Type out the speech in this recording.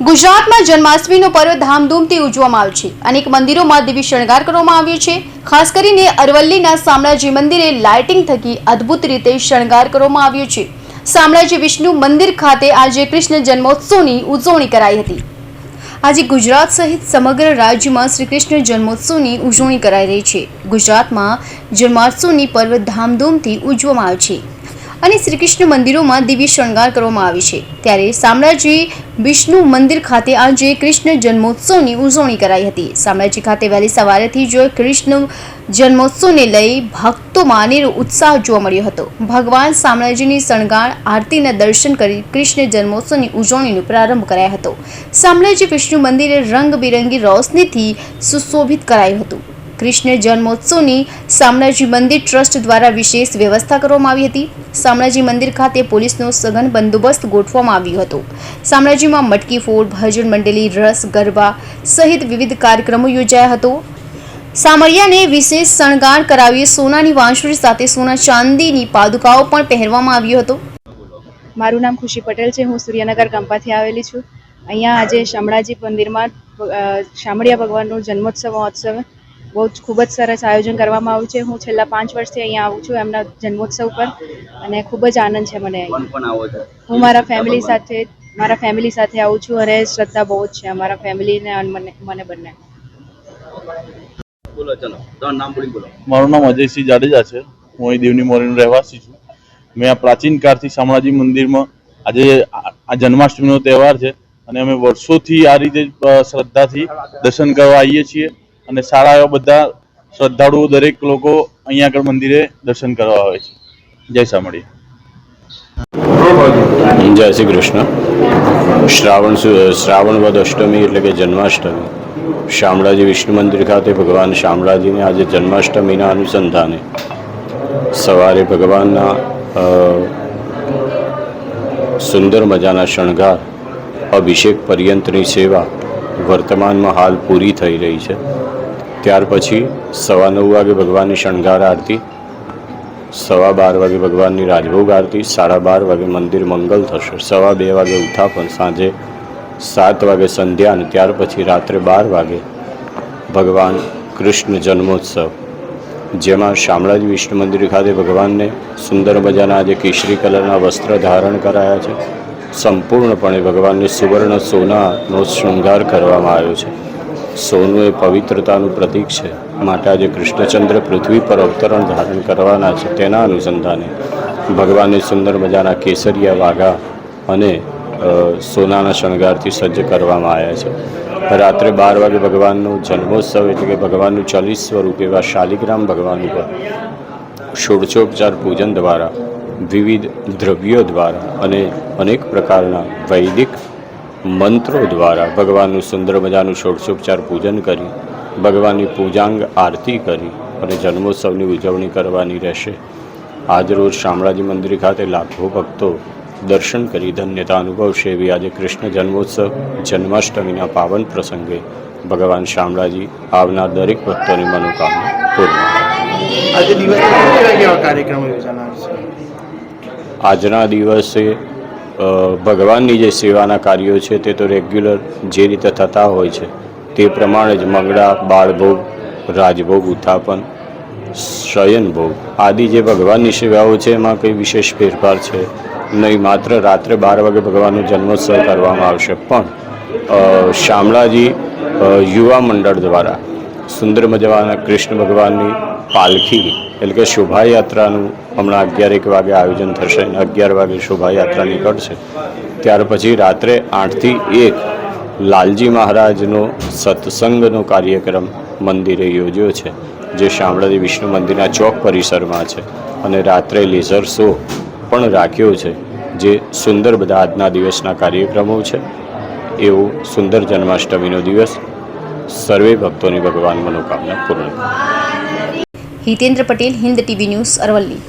ગુજરાતમાં જન્માષ્ટમીનો પર્વ ધામધૂમથી ઉજવવામાં આવે છે. અનેક મંદિરોમાં દિવ્ય શણગાર કરવામાં આવ્યો છે. ખાસ કરીને અરવલ્લીના શામળાજી મંદિરે લાઇટિંગ થકી અદ્ભુત રીતે શણગાર કરવામાં આવ્યો છે. શામળાજી વિષ્ણુ મંદિર ખાતે આજે કૃષ્ણ જન્મોત્સવની ઉજવણી કરાઈ હતી. આજે ગુજરાત સહિત સમગ્ર રાજ્યમાં શ્રી કૃષ્ણ જન્મોત્સવની ઉજવણી કરાઈ રહી છે. ગુજરાતમાં જન્માષ્ટમી પર્વ ધામધૂમથી ઉજવવામાં આવે છે. અને શ્રી કૃષ્ણ મંદિરોમાં દિવ્ય શણગાર કરવામાં આવે છે. ત્યારે શામળાજી વિષ્ણુ મંદિર ખાતે આજે કૃષ્ણ જન્મોત્સવની ઉજવણી કરાઈ હતી. શામળાજી ખાતે વહેલી સવારેથી જ કૃષ્ણ જન્મોત્સવને લઈ ભક્તોમાં અનેરો ઉત્સાહ જોવા મળ્યો હતો. ભગવાન શામળાજીની શણગાર આરતીના દર્શન કરી કૃષ્ણ જન્મોત્સવની ઉજવણીનો પ્રારંભ કરાયો હતો. શામળાજી વિષ્ણુ મંદિરે રંગબેરંગી રોશનીથી સુશોભિત કરાયું હતું. કૃષ્ણ જન્મોત્સવની શામળાજી મંદિર ટ્રસ્ટ દ્વારા વિશેષ વ્યવસ્થા કરવામાં આવી હતી. શામળાજી મંદિર ખાતે પોલીસનો સઘન બંદોબસ્ત ગોઠવવામાં આવ્યો હતો. શામળાજીમાં મટકી ફોડ, ભજન મંડળી, રસ, ગરબા સહિત વિવિધ કાર્યક્રમો યોજાયા હતો. સામરિયાને વિશેષ શણગાર કરાવી સોનાની વાંસળી સાથે સોના ચાંદીની પાદુકાઓ પણ પહેરવામાં આવ્યો હતો. મારું નામ ખુશી પટેલ છે. હું સૂર્યનગર ગંપાથી આવેલી છું. અહીંયા આજે શામળાજી મંદિરમાં શામળિયા ભગવાનનો જન્મોત્સવ, મહોત્સવ બહુ જ ખૂબ જ સરસ આયોજન કરવામાં આવ્યું છે. હું છેલ્લા પાંચ વર્ષથી અહીંયા આવું છું એમના જન્મોત્સવ પર અને ખૂબ જ આનંદ છે મને. હું મારા ફેમિલી સાથે મારા ફેમિલી સાથે આવું છું અને શ્રદ્ધા બહુ જ છે અમારા ફેમિલીને અને મને મને બંને. બોલો ચલો. નામ બોલો. મારું નામ અજયસિંહ જાડેજા છે. હું અહીં દેવની મોરીનો રહેવાસી છું. મેં આ પ્રાચીન કાળથી શામળાજી મંદિરમાં આજે આ આ જન્માષ્ટમીનો તહેવાર છે અને અમે વર્ષોથી આ રીતે શ્રદ્ધાથી દર્શન કરવા આવીએ છીએ. અને સારા એવા બધા શ્રદ્ધાળુઓ દરેક લોકો અહીંયા આગળ મંદિરે દર્શન કરવા આવે છે. જય શામળી જય શ્રી કૃષ્ણ. શ્રાવણ શ્રાવણ વદ અષ્ટમી એટલે કે જન્માષ્ટમી. શામળાજી વિષ્ણુ મંદિર ખાતે ભગવાન શામળાજીને આજે જન્માષ્ટમીના અનુસંધાને સવારે ભગવાનના સુંદર મજાના શણગાર, અભિષેક પર્યંતની સેવા વર્તમાનમાં હાલ પૂરી થઈ રહી છે. ત્યાર પછી સવા નવ વાગે ભગવાનની શણગાર આરતી, સવા બાર વાગે ભગવાનની રાજભોગ આરતી, સાડા બાર વાગે મંદિર મંગલ થશે, સવા બે વાગે ઉત્થાપન સાંજે સાત વાગે સંધ્યા અને ત્યાર પછી રાત્રે બાર વાગે ભગવાન કૃષ્ણ જન્મોત્સવ. જેમાં શામળાજી વિષ્ણુ મંદિર ખાતે ભગવાનને સુંદર મજાના આજે કેસરી કલરના વસ્ત્ર ધારણ કરાયા છે. સંપૂર્ણપણે ભગવાનને સુવર્ણ સોનાનો શૃંગાર કરવામાં આવ્યો છે. સોનું એ પવિત્રતાનું પ્રતીક છે. માટે આજે કૃષ્ણચંદ્ર પૃથ્વી પર અવતરણ ધારણ કરવાના છે તેના અનુસંધાને ભગવાનને સુંદર મજાના કેસરિયા વાઘા અને સોનાના શણગારથી સજ્જ કરવામાં આવ્યા છે. રાત્રે બાર વાગે ભગવાનનો જન્મોત્સવ એટલે કે ભગવાનનું ચાલીસ સ્વરૂપ એવા શાલિગ્રામ ભગવાન ઉપર ષોડશોપચાર પૂજન દ્વારા વિવિધ દ્રવ્યો દ્વારા અને અનેક પ્રકારના વૈદિક મંત્રો દ્વારા ભગવાનનું સુંદર મજાનું ષોડશોપચાર પૂજન કરી ભગવાનની પૂજાંગ આરતી કરી અને જન્મોત્સવની ઉજવણી કરવાની રહેશે. આજરોજ શામળાજી મંદિર ખાતે લાખો ભક્તો દર્શન કરી ધન્યતા અનુભવશે એવી આજે કૃષ્ણ જન્મોત્સવ જન્માષ્ટમીના પાવન પ્રસંગે ભગવાન શામળાજી આવનાર દરેક ભક્તોની મનોકામના પૂર્ણ આજના દિવસે ભગવાનની જે સેવાના કાર્યો છે તે તો રેગ્યુલર જે રીતે થતા હોય છે, તે પ્રમાણે જ મંગળા, બાળભોગ, રાજભોગ, ઉત્થાપન, શયનભોગ આદિ જે ભગવાનની સેવાઓ છે એમાં કંઈ વિશેષ ફેરફાર છે? નહીં, માત્ર રાત્રે બાર વાગે ભગવાનનો જન્મોત્સવ કરવામાં આવશે, પણ શામળાજી યુવા મંડળ દ્વારા સુંદર મજાના કૃષ્ણ ભગવાનની પાલખી, એટલે કે શોભાયાત્રાનું હમણાં અગિયાર એક વાગે આયોજન થશે અને અગિયાર વાગે શોભાયાત્રા નીકળશે. ત્યાર પછી રાત્રે આઠથી એક લાલજી મહારાજનો સત્સંગનો કાર્યક્રમ મંદિરે યોજ્યો છે, જે શામળાજી વિષ્ણુ મંદિરના ચોક પરિસરમાં છે અને રાત્રે લેઝર શો પણ રાખ્યો છે, જે સુંદર બધા આજના દિવસના કાર્યક્રમો છે. એવો સુંદર જન્માષ્ટમીનો દિવસ. સર્વે ભક્તોની ભગવાન મનોકામના પૂર્ણ કરે. Hitendra Patel Hind TV news Aravalli.